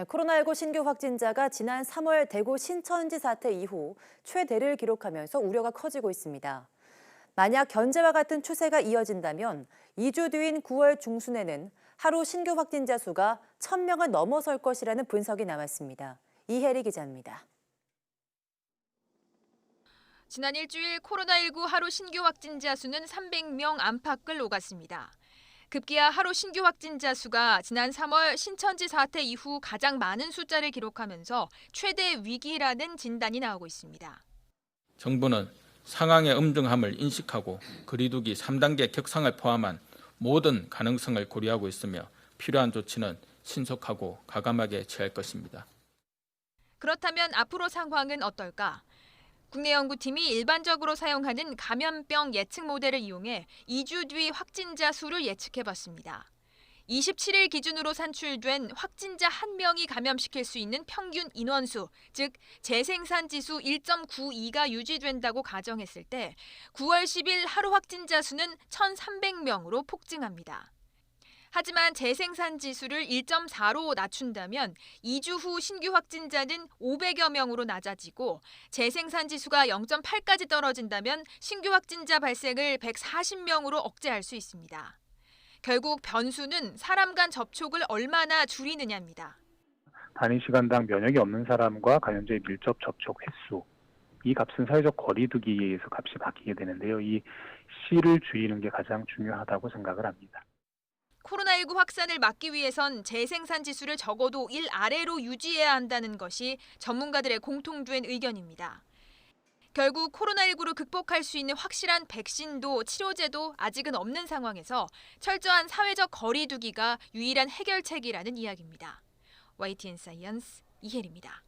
네, 코로나19 신규 확진자가 지난 3월 대구 신천지 사태 이후 최대를 기록하면서 우려가 커지고 있습니다. 만약 현재와 같은 추세가 이어진다면 2주 뒤인 9월 중순에는 하루 신규 확진자 수가 1000명을 넘어설 것이라는 분석이 나왔습니다. 이혜리 기자입니다. 지난 일주일 코로나19 하루 신규 확진자 수는 300명 안팎을 오갔습니다. 급기야 하루 신규 확진자 수가 지난 3월 신천지 사태 이후 가장 많은 숫자를 기록하면서 최대 위기라는 진단이 나오고 있습니다. 정부는 상황의 엄중함을 인식하고 거리두기 3단계 격상을 포함한 모든 가능성을 고려하고 있으며 필요한 조치는 신속하고 가감하게 취할 것입니다. 그렇다면 앞으로 상황은 어떨까? 국내 연구팀이 일반적으로 사용하는 감염병 예측 모델을 이용해 2주 뒤 확진자 수를 예측해 봤습니다. 27일 기준으로 산출된 확진자 1명이 감염시킬 수 있는 평균 인원수, 즉 재생산 지수 1.92가 유지된다고 가정했을 때 9월 10일 하루 확진자 수는 1,300명으로 폭증합니다. 하지만 재생산 지수를 1.4로 낮춘다면 2주 후 신규 확진자는 500여 명으로 낮아지고 재생산 지수가 0.8까지 떨어진다면 신규 확진자 발생을 140명으로 억제할 수 있습니다. 결국 변수는 사람 간 접촉을 얼마나 줄이느냐입니다. 단위 시간당 면역이 없는 사람과 감염자의 밀접 접촉 횟수 이 값은 사회적 거리두기에 의해서 값이 바뀌게 되는데요. 이 C를 줄이는 게 가장 중요하다고 생각을 합니다. 코로나19 확산을 막기 위해선 재생산 지수를 적어도 1 아래로 유지해야 한다는 것이 전문가들의 공통된 의견입니다. 결국 코로나19를 극복할 수 있는 확실한 백신도 치료제도 아직은 없는 상황에서 철저한 사회적 거리두기가 유일한 해결책이라는 이야기입니다. YTN 사이언스 이혜리입니다.